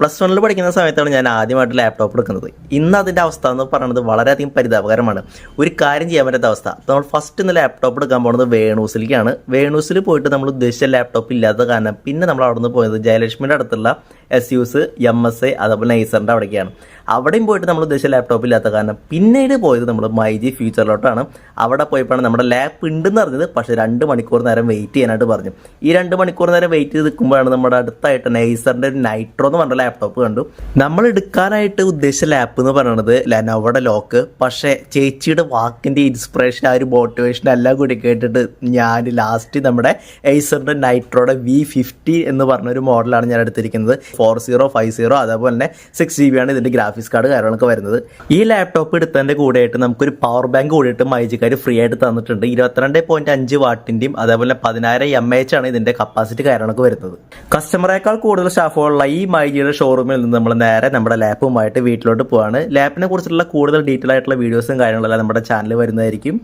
Plus വണ്ണിൽ പഠിക്കുന്ന സമയത്താണ് ഞാൻ ആദ്യമായിട്ട് ലാപ്ടോപ്പ് എടുക്കുന്നത്. ഇന്ന് അതിന്റെ അവസ്ഥ എന്ന് പറയുന്നത് വളരെയധികം പരിതാപകരമാണ്. ഒരു കാര്യം ചെയ്യാൻ പറ്റാത്ത അവസ്ഥ. നമ്മൾ ഫസ്റ്റ് ഇന്ന് ലാപ്ടോപ്പ് എടുക്കാൻ പോകുന്നത് വേണൂസിലേക്കാണ് വേണൂസിൽ പോയിട്ട് നമ്മൾ ഉദ്ദേശിച്ച ലാപ്ടോപ്പ് ഇല്ലാത്ത കാരണം പിന്നെ നമ്മൾ അവിടെ നിന്ന് പോയത് ജയലക്ഷ്മിയുടെ അടുത്തുള്ള S U M S A അതേപോലെ നൈസറിന്റെ അവിടേക്കാണ് അവിടെയും പോയിട്ട് നമ്മൾ ഉദ്ദേശിച്ച ലാപ്ടോപ്പ് ഇല്ലാത്ത കാരണം പിന്നീട് പോയത് നമ്മൾ മൈജി ഫ്യൂച്ചറിലോട്ടാണ്. അവിടെ പോയപ്പോഴാണ് നമ്മുടെ ലാപ്പ് ഉണ്ടെന്ന് അറിഞ്ഞത് പക്ഷേ രണ്ട് മണിക്കൂർ നേരം വെയിറ്റ് ചെയ്യാനായിട്ട് പറഞ്ഞു. ഈ രണ്ട് മണിക്കൂർ നേരം വെയിറ്റ് ചെയ്ത് നിൽക്കുമ്പോഴാണ് നമ്മുടെ അടുത്തായിട്ട് നൈസറിന്റെ ഒരു നൈട്രോ എന്ന് പറഞ്ഞ ലാപ്ടോപ്പ് കണ്ടു. നമ്മൾ എടുക്കാനായിട്ട് ഉദ്ദേശിച്ച ലാപ്പ് എന്ന് പറയുന്നത് ലെനോവയുടെ ലോക്ക് പക്ഷേ ചേച്ചിയുടെ വാക്കിന്റെ ഇൻസ്പിറേഷൻ ആ ഒരു മോട്ടിവേഷൻ എല്ലാം കൂടി കേട്ടിട്ട് ഞാൻ ലാസ്റ്റ് നമ്മുടെ എയ്സറിന്റെ നൈട്രോയുടെ വി ഫിഫ്റ്റി എന്ന് പറഞ്ഞ ഒരു മോഡലാണ് ഞാൻ എടുത്തിരിക്കുന്നത്. ഫോർ സീറോ ഫൈവ് സീറോ അതേപോലെ തന്നെ സിക്സ് ജി ബി ആണ് ഇതിന്റെ ഗ്രാഫിക്സ് കാർഡ് കാര്യങ്ങളൊക്കെ വരുന്നത്. ഈ ലാപ്ടോപ്പ് എടുത്തതിന്റെ കൂടെയായിട്ട് നമുക്കൊരു പവർ ബാങ്ക് കൂടിയിട്ട് മൈജിക്കാർ ഫ്രീ ആയിട്ട് തന്നിട്ടുണ്ട്. ഇരുപത്തിരണ്ട് പോയിന്റ് അഞ്ച് വാട്ടിന്റെയും അതേപോലെ പതിനായിരം എം എച്ച് ആണ് ഇതിന്റെ കപ്പാസിറ്റി കാര്യങ്ങളൊക്കെ വരുന്നത്. കസ്റ്റമറേക്കാൾ കൂടുതൽ സ്റ്റാഫുകളുള്ള ഈ മൈജിയുടെ ഷോറൂമിൽ നിന്ന് നമ്മൾ നേരെ നമ്മുടെ ലാപ്പുമായിട്ട് വീട്ടിലോട്ട് പോവാണ്. ലാപ്പിനെ കുറിച്ചുള്ള കൂടുതൽ ഡീറ്റെയിൽ ആയിട്ടുള്ള വീഡിയോസും കാര്യങ്ങളെല്ലാം നമ്മുടെ ചാനൽ വരുന്നതായിരിക്കും.